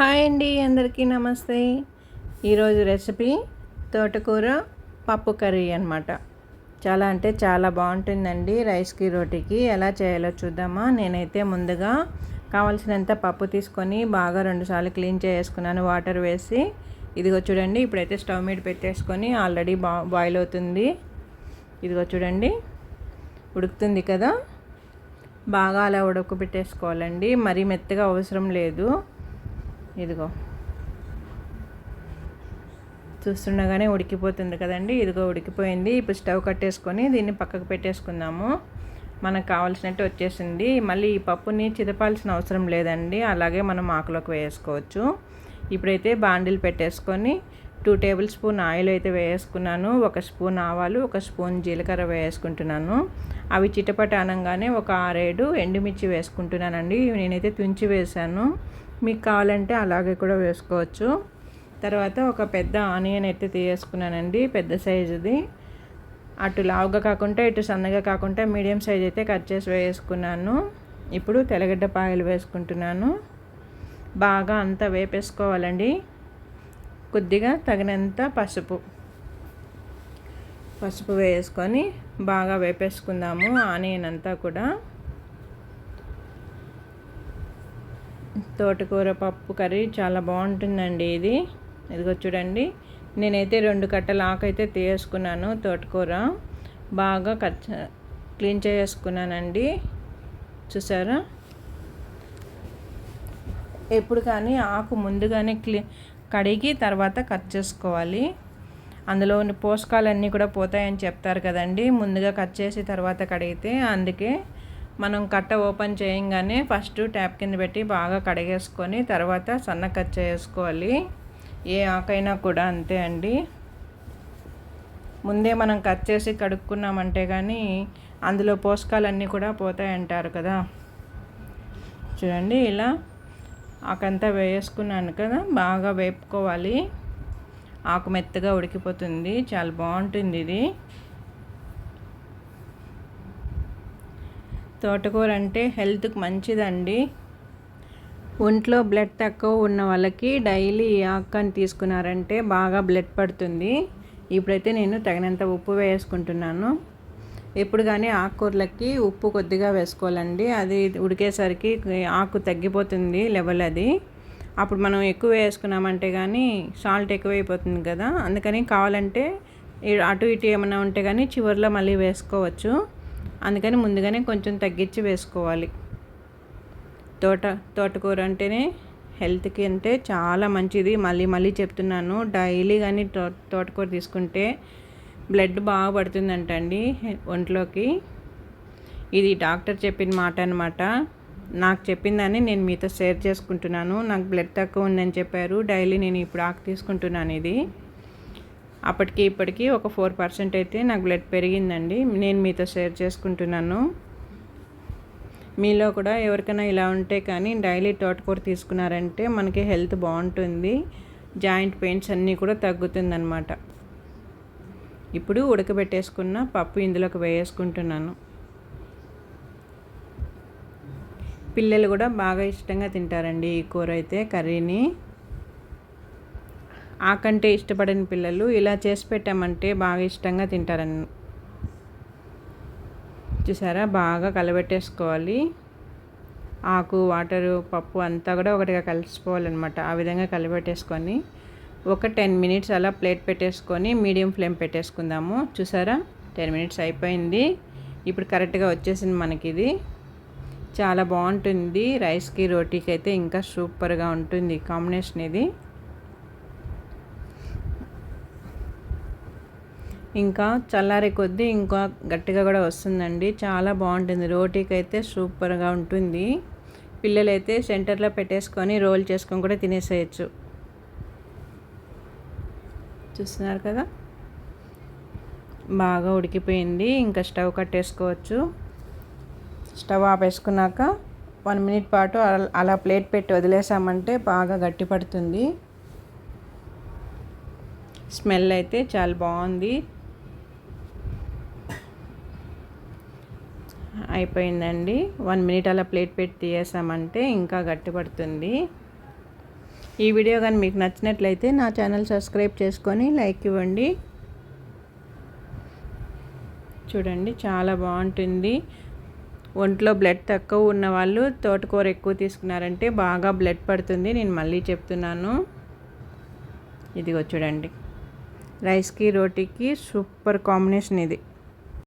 Hi అండి అందరికీ నమస్తే. ఈరోజు రెసిపీ తోటకూర పప్పు కర్రీ అనమాట చాలా అంటే చాలా బాగుంటుందండి రైస్కి రోటీకి. ఎలా చేయాలో చూద్దామా? నేనైతే ముందుగా కావాల్సినంత పప్పు తీసుకొని బాగా రెండుసార్లు క్లీన్ చేసుకున్నాను వాటర్ వేసి. ఇదిగో చూడండి ఇప్పుడైతే స్టవ్ మీద పెట్టేసుకొని ఆల్రెడీ బా బాయిల్ అవుతుంది. ఇదిగో చూడండి ఉడుకుతుంది కదా? బాగా అలా ఉడకబెట్టేసుకోవాలండి. మరీ మెత్తగా అవసరం లేదు. ఇదిగో. చూస్తుండగానే ఉడికిపోతుంది కదండి. ఇదిగో ఉడికిపోయింది. ఇప్పుడు స్టవ్ కట్టేసుకొని దీన్ని పక్కకు పెట్టేసుకుందాము. మనకు కావాల్సినట్టు వచ్చేసింది. మళ్ళీ ఈ పప్పుని చిదపాల్సిన అవసరం లేదండి. అలాగే మనం ఆకులోకి వేసుకోవచ్చు. ఇప్పుడైతే బాండిల్ పెట్టేసుకొని టూ టేబుల్ స్పూన్ ఆయిల్ అయితే వేసుకున్నాను. ఒక స్పూన్ ఆవాలు ఒక స్పూన్ జీలకర్ర వేసుకుంటున్నాను. అవి చిటపట అనగానే ఒక ఆరేడు ఎండుమిర్చి వేసుకుంటున్నానండి. నేనైతే తుంచి వేశాను. మీకు కావాలంటే అలాగే కూడా వేసుకోవచ్చు. తర్వాత ఒక పెద్ద ఆనియన్ అయితే తీసుకున్నానండి పెద్ద సైజుది. అటు లావుగా కాకుండా ఇటు సన్నగా కాకుండా మీడియం సైజ్ అయితే కట్ చేసి వేసుకున్నాను. ఇప్పుడు తెల్లగడ్డ పాయలు వేసుకుంటున్నాను. బాగా అంతా వేపేసుకోవాలండి. కొద్దిగా తగినంత పసుపు. పసుపు వేసుకొని బాగా వేపేసుకుందాము ఆనియన్ అంతా కూడా. తోటకూర పప్పు కర్రీ చాలా బాగుంటుందండి ఇది. ఇదిగో చూడండి. నేనైతే రెండు కట్టలు ఆకైతే తీసుకున్నాను తోటకూర. బాగా కట్ క్లీన్ చేసుకున్నానండి చూసారా? ఎప్పుడు కానీ ఆకు ముందుగానే క్లీ కడిగి తర్వాత కట్ చేసుకోవాలి. అందులోని పోషకాలన్నీ కూడా పోతాయని చెప్తారు కదండి. ముందుగా కట్ చేసి తర్వాత కడిగితే అందుకే మనం కట్ట ఓపెన్ చేయంగానే ఫస్ట్ ట్యాప్ కింద పెట్టి బాగా కడిగేసుకొని తర్వాత సన్న కట్ చేసుకోవాలి ఏ ఆకైనా కూడా అంతే అండి. ముందే మనం కట్ చేసి కడుక్కున్నామంటే కానీ అందులో పోషకాలన్నీ కూడా పోతాయంటారు కదా. చూడండి ఇలా ఆకంతా వేసుకున్నాను కదా బాగా వేపుకోవాలి. ఆకు మెత్తగా ఉడికిపోతుంది చాలా బాగుంటుంది ఇది. తోటకూర అంటే హెల్త్కి మంచిదండి. ఒంట్లో బ్లడ్ తక్కువ ఉన్న వాళ్ళకి డైలీ ఈ ఆకుని తీసుకున్నారంటే బాగా బ్లడ్ పడుతుంది. ఇప్పుడైతే నేను తగినంత ఉప్పు వేసుకుంటున్నాను. ఎప్పుడు కానీ ఆకుకూరలకి ఉప్పు కొద్దిగా వేసుకోవాలండి. అది ఉడికేసరికి ఆకు తగ్గిపోతుంది లెవెల్ అది. అప్పుడు మనం ఎక్కువ వేసుకున్నామంటే కానీ సాల్ట్ ఎక్కువైపోతుంది కదా. అందుకని కావాలంటే అటు ఇటు ఏమైనా ఉంటే కానీ చివరిలో మళ్ళీ వేసుకోవచ్చు. అందుకని ముందుగానే కొంచెం తగ్గించి వేసుకోవాలి. తోట తోటకూర అంటేనే హెల్త్కి అంటే చాలా మంచిది. మళ్ళీ మళ్ళీ చెప్తున్నాను. డైలీ కానీ తో తోటకూర తీసుకుంటే బ్లడ్ బాగా పడుతుందంటండి ఒంట్లోకి. ఇది డాక్టర్ చెప్పిన మాట అనమాట నాకు చెప్పిందని నేను మీతో షేర్ చేసుకుంటున్నాను. నాకు బ్లడ్ తక్కువ ఉందని చెప్పారు. డైలీ నేను ఇప్పుడు ఆకు తీసుకుంటున్నాను ఇది. అప్పటికి ఇప్పటికి ఒక ఫోర్ పర్సెంట్ అయితే నాకు బ్లడ్ పెరిగిందండి. నేను మీతో షేర్ చేసుకుంటున్నాను. మీలో కూడా ఎవరికైనా ఇలా ఉంటే కానీ డైలీ తోటకూర తీసుకున్నారంటే మనకి హెల్త్ బాగుంటుంది. జాయింట్ పెయిన్స్ అన్నీ కూడా తగ్గుతుందన్నమాట. ఇప్పుడు ఉడకబెట్టేసుకున్న పప్పు ఇందులోకి వేసుకుంటున్నాను పిల్లలు కూడా బాగా ఇష్టంగా తింటారండి ఈ కూర అయితే కర్రీని. ఆకంటే ఇష్టపడని పిల్లలు ఇలా చేసి పెట్టామంటే బాగా ఇష్టంగా తింటారని. చూసారా? బాగా కలబెట్టేసుకోవాలి. ఆకు వాటరు పప్పు అంతా కూడా ఒకటిగా కలిసిపోవాలన్నమాట. ఆ విధంగా కలిపెట్టేసుకొని ఒక టెన్ మినిట్స్ అలా ప్లేట్ పెట్టేసుకొని మీడియం ఫ్లేమ్ పెట్టేసుకుందాము. చూసారా? టెన్ మినిట్స్ అయిపోయింది. ఇప్పుడు కరెక్ట్గా వచ్చేసింది మనకి ఇది చాలా బాగుంటుంది. రైస్కి రోటీకి అయితే ఇంకా సూపర్గా ఉంటుంది కాంబినేషన్ ఇది. ఇంకా చల్లారే కొద్దీ ఇంకా గట్టిగా కూడా వస్తుందండి. చాలా బాగుంటుంది. రోటీకి అయితే సూపర్గా ఉంటుంది. పిల్లలైతే సెంటర్లో పెట్టేసుకొని రోల్ చేసుకొని కూడా తినేసేయచ్చు. చూస్తున్నారు కదా? బాగా ఉడికిపోయింది. ఇంకా స్టవ్ కట్టేసుకోవచ్చు. స్టవ్ ఆపేసుకున్నాక వన్ మినిట్ పాటు అలా ప్లేట్ పెట్టి వదిలేసామంటే బాగా గట్టి పడుతుంది. స్మెల్ అయితే చాలా బాగుంది. అయిపోయిందండి. వన్ మినిట్ అలా ప్లేట్ పెట్టి తీయేసామంటే ఇంకా గట్టిపడుతుంది. ఈ వీడియో కానీ మీకు నచ్చినట్లయితే నా ఛానల్ సబ్స్క్రైబ్ చేసుకొని లైక్ ఇవ్వండి. చూడండి చాలా బాగుంటుంది. ఒంట్లో బ్లడ్ తక్కువ ఉన్న వాళ్ళు తోటకూర ఎక్కువ తీసుకున్నారంటే బాగా బ్లడ్ పడుతుంది. నేను మళ్ళీ చెప్తున్నాను. ఇదిగో చూడండి. రైస్కి రోటీకి సూపర్ కాంబినేషన్ ఇది.